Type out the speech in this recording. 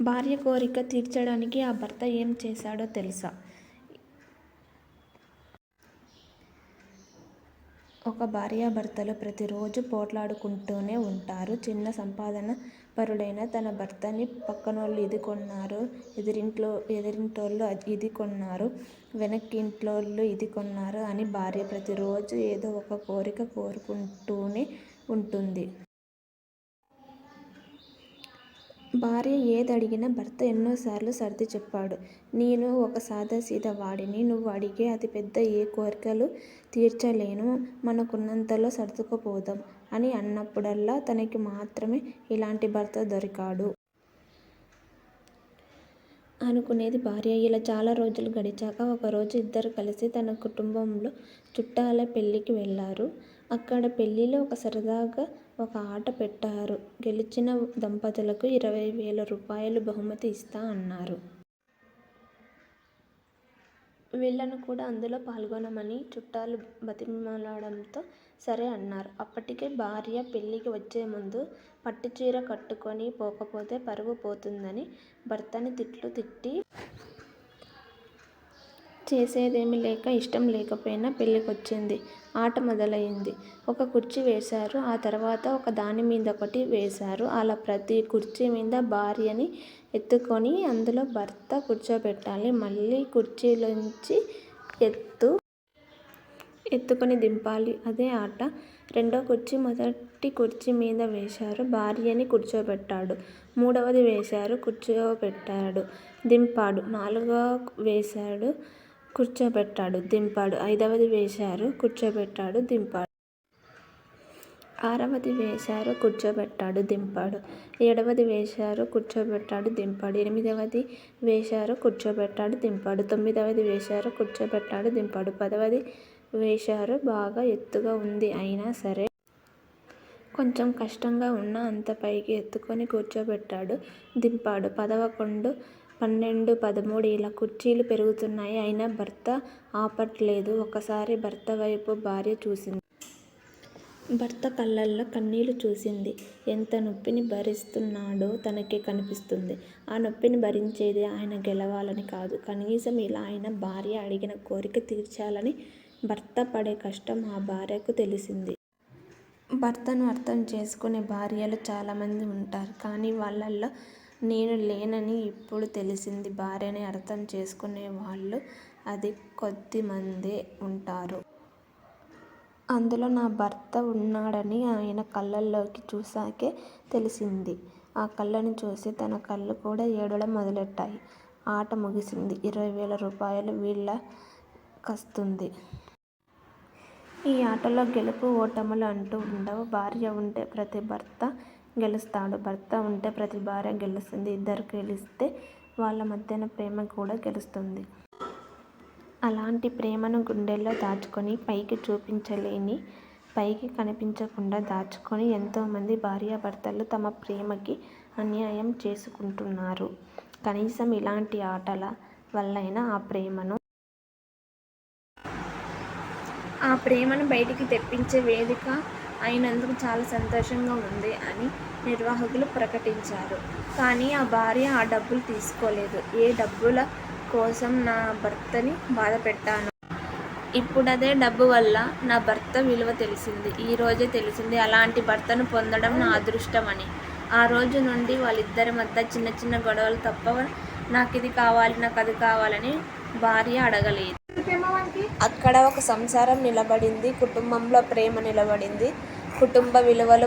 భార్య కోరిక తీర్చడానికి ఆ భర్త ఏం చేశాడో తెలుసా? ఒక భార్యాభర్తలు ప్రతిరోజు పోట్లాడుకుంటూనే ఉంటారు చిన్న సంపాదన పరుడైన తన భర్తని పక్కనోళ్ళు ఇది కొన్నారు, ఎదిరింట్లో ఎదిరింటోళ్ళు ఇది కొన్నారు, వెనక్కింట్లోళ్ళు ఇది కొన్నారు అని భార్య ప్రతిరోజు ఏదో ఒక కోరిక కోరుకుంటూనే ఉంటుంది భార్య ఏదడిగినా భర్త ఎన్నోసార్లు సర్ది చెప్పాడు. నేను ఒక సాదాసీదా వాడిని. నువ్వు అడిగే అతిపెద్ద ఏ కోరికలు తీర్చలేను. మనకున్నంతలో సర్దుకుపోదాం అని అన్నప్పుడల్లా తనకి మాత్రమే ఇలాంటి భర్త దొరికాడు. అనుకునేది భార్య. ఇలా చాలా రోజులు గడిచాక ఒకరోజు ఇద్దరు కలిసి తన కుటుంబంలో చుట్టాల పెళ్ళికి వెళ్ళారు. అక్కడ పెళ్ళిలో సరదాగా ఒక ఆట పెట్టారు. గెలిచిన దంపతులకు ఇరవై వేల రూపాయలు బహుమతి ఇస్తా అన్నారు. వీళ్ళను కూడా అందులో పాల్గొనమని చుట్టాలు బతిమలాడంతో సరే అన్నారు. అప్పటికే భార్య పెళ్ళికి వచ్చే ముందు పట్టుచీర కట్టుకొని పోకపోతే పరువు పోతుందని భర్తని తిట్లు తిట్టి. చేసేదేమీ లేక ఇష్టం లేకపోయినా పెళ్ళికొచ్చింది. ఆట మొదలైంది ఒక కుర్చీ వేశారు. ఆ తర్వాత ఒక దాని మీద ఒకటి వేశారు. అలా ప్రతి కుర్చీ మీద భార్యని ఎత్తుకొని అందులో భర్త కూర్చోబెట్టాలి. మళ్ళీ కుర్చీలోంచి ఎత్తు ఎత్తుకొని దింపాలి. అదే ఆట. రెండో కుర్చీ మొదటి కుర్చీ మీద వేశారు. భార్యని కూర్చోబెట్టాడు. మూడవది వేశారు. కూర్చోబెట్టాడు. దింపాడు. నాలుగో వేశాడు కూర్చోబెట్టాడు. దింపాడు. ఐదవది వేశారు. కూర్చోబెట్టాడు. దింపాడు. ఆరవది వేశారు. కూర్చోబెట్టాడు. దింపాడు. ఏడవది వేశారు. కూర్చోబెట్టాడు. దింపాడు. ఎనిమిదవది వేశారు. కూర్చోబెట్టాడు. దింపాడు. తొమ్మిదవది వేశారు. కూర్చోబెట్టాడు. దింపాడు. పదవది వేశారు. బాగా ఎత్తుగా ఉంది అయినా సరే. కొంచెం కష్టంగా ఉన్న అంత పైకి ఎత్తుకొని కూర్చోబెట్టాడు. దింపాడు. పదవకొండు పన్నెండు, పదమూడు ఇలా కుర్చీలు పెరుగుతున్నాయి. అయినా భర్త ఆపట్లేదు. ఒకసారి భర్తవైపు భార్య చూసింది. భర్త కళ్ళల్లో కన్నీళ్ళు చూసింది. ఎంత నొప్పిని భరిస్తున్నాడో తనకే కనిపిస్తుంది. ఆ నొప్పిని భరించేది ఆయన గెలవాలని కాదు. కనీసం ఇలా అయినా భార్య అడిగిన కోరిక తీర్చాలని భర్త పడే కష్టం ఆ భార్యకు తెలిసింది. భర్తను అర్థం చేసుకునే భార్యలు చాలామంది ఉంటారు కానీ వాళ్ళల్లో నేను లేనని ఇప్పుడు తెలిసింది. భార్యని అర్థం చేసుకునే వాళ్ళు అతి కొద్దిమందే ఉంటారు అందులో నా భర్త ఉన్నాడని ఆయన కళ్ళల్లోకి చూశాకే తెలిసింది. ఆ కళ్ళని చూసి తన కళ్ళు కూడా ఏడవడం మొదలెట్టాయి. ఆట ముగిసింది. ఇరవై వేల రూపాయలు వీళ్ళ కస్తుంది. ఈ ఆటలో గెలుపు ఓటములు అంటూ ఉండవు భార్య ఉంటే ప్రతి భర్త గెలుస్తాడు. భర్త ఉంటే ప్రతి భార్య గెలుస్తుంది. ఇద్దరు గెలిస్తే వాళ్ళ మధ్యన ప్రేమ కూడా గెలుస్తుంది. అలాంటి ప్రేమను గుండెల్లో దాచుకొని పైకి చూపించలేని, పైకి కనిపించకుండా దాచుకొని ఎంతోమంది భార్యాభర్తలు తమ ప్రేమకి అన్యాయం చేసుకుంటున్నారు. కనీసం ఇలాంటి ఆటల వల్లైనా ఆ ప్రేమను. ఆ ప్రేమను బయటికి తెప్పించే వేదిక అయినందుకు చాలా సంతోషంగా ఉంది అని నిర్వాహకులు ప్రకటించారు. కానీ ఆ భార్య ఆ డబ్బులు తీసుకోలేదు. ఏ డబ్బుల కోసం నా భర్తని బాధపెట్టానో. ఇప్పుడదే డబ్బు వల్ల నా భర్త విలువ తెలిసింది. ఈ రోజే తెలిసింది అలాంటి భర్తను పొందడం నా అదృష్టం అని. ఆ రోజు నుండి వాళ్ళిద్దరి మధ్య చిన్న చిన్న గొడవలు తప్ప నాకు ఇది కావాలి నాకు అది కావాలని భార్య అడగలేదు. అక్కడ ఒక సంసారం నిలబడింది. కుటుంబంలో ప్రేమ నిలబడింది. కుటుంబ విలువలు